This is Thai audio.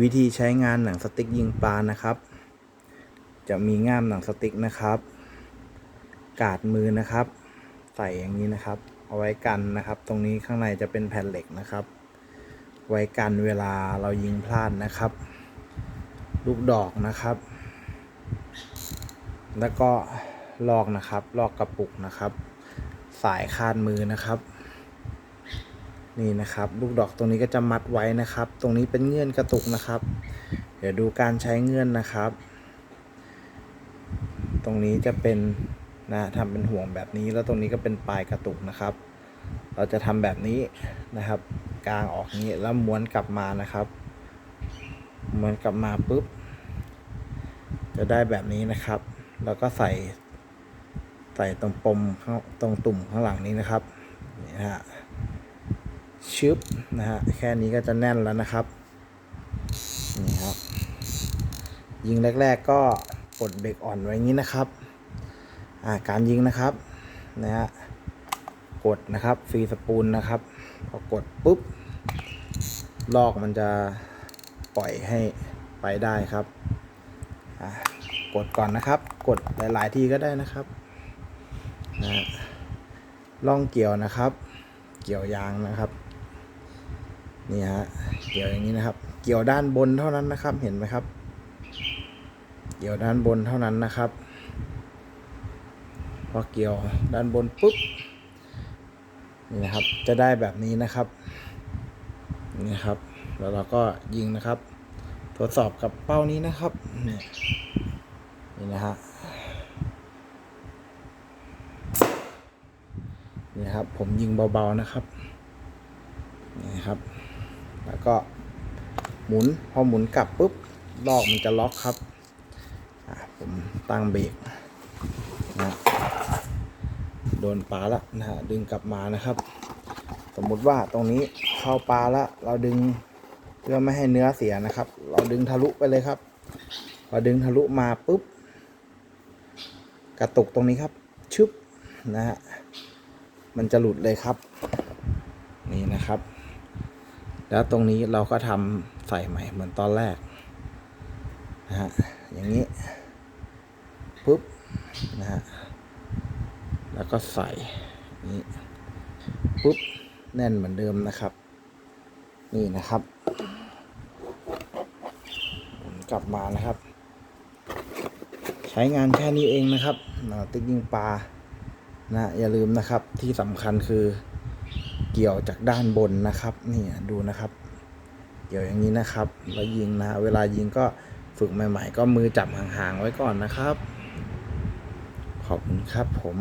วิธีใช้งานหนังสติ๊กยิงปลานะครับ จะมีง่ามหนังสติ๊กนะครับ กาดมือนะครับ ใส่อย่างนี้นะครับ เอาไว้กันนะครับ ตรงนี้ข้างในจะเป็นแผ่นเหล็กนะครับ ไว้กันเวลาเรายิงพลาดนะครับ ลูกดอกนะครับ แล้วก็ลอกนะครับ ลอกกระปุกนะครับ สายคาดมือนะครับ นี่นะครับ ลูกดอกตรงนี้ก็จะมัดไว้นะครับ ตรงนี้เป็นเงื่อนกระตุกนะครับ เดี๋ยวดูการใช้เงื่อนนะครับ ตรงนี้จะเป็นนะทำเป็นห่วงแบบนี้แล้วตรงนี้ก็เป็นปลายกระตุกนะครับ เราจะทำแบบนี้นะครับ กลางออกนี้แล้วม้วนกลับมานะครับม้วนกลับมาปุ๊บ จะได้แบบนี้นะครับ แล้วก็ใส่ใส่ตรงปมข้าตรงตุ่มข้างหลังนี้นะครับนี่ฮะ ชึบนะฮะแค่นี้ก็จะแน่นแล้วนะครับนี่ครับ ยิงแรก ๆ ก็ปลดเบรกอ่อนไว้งนี้นะครับอ่าการยิงนะครับนะฮะกดนะครับฟรีสปูลนะครับพอกดปุ๊บลอกมันจะปล่อยให้ไปได้ครับกดก่อนนะครับ กดหลาย ๆ ทีก็ได้นะครับนะฮะล่องเกี่ยวนะครับ เกี่ยวยางนะครับ นี่ฮะเกี่ยวอย่างนี้นะครับ เกี่ยวด้านบนเท่านั้นนะครับเห็นไหมครับ เกี่ยวด้านบนเท่านั้นนะครับพอเกี่ยวด้านบนปุ๊บนี่นะครับจะได้แบบนี้นะครับนี่ครับ แล้วเราก็ยิงนะครับ ทดสอบกับเป้านี้นะครับนี่นี่นะฮะนี่ครับผมยิงเบาๆนะครับนี่ครับ แล้วก็หมุนพอหมุนกลับปุ๊บลอกมันจะล็อกครับผมตั้งเบรกนะโดนปลาแล้วนะฮะดึงกลับมานะครับ สมมุติว่าตรงนี้เข้าปลาแล้วเราดึงเพื่อไม่ให้เนื้อเสียนะครับ เราดึงทะลุไปเลยครับพอดึงทะลุมาปุ๊บกระตุกตรงนี้ครับชึบนะฮะมันจะหลุดเลยครับ นี่นะครับ แล้วตรงนี้เราก็ทำใส่ใหม่เหมือนตอนแรกนะฮะอย่างนี้ปุ๊บนะฮะแล้วก็ใส่นี้ปุ๊บแน่นเหมือนเดิมนะครับ นี่นะครับกลับมานะครับ ใช้งานแค่นี้เองนะครับติ๊กยิงปลานะอย่าลืมนะครับที่สำคัญคือ เกี่ยวจากด้านบนนะครับนี่ดูนะครับ เกี่ยวอย่างนี้นะครับ แล้วยิงนะเวลายิงก็ฝึกใหม่ ๆ ก็มือจับห่างๆไว้ก่อนนะครับ ขอบคุณครับผม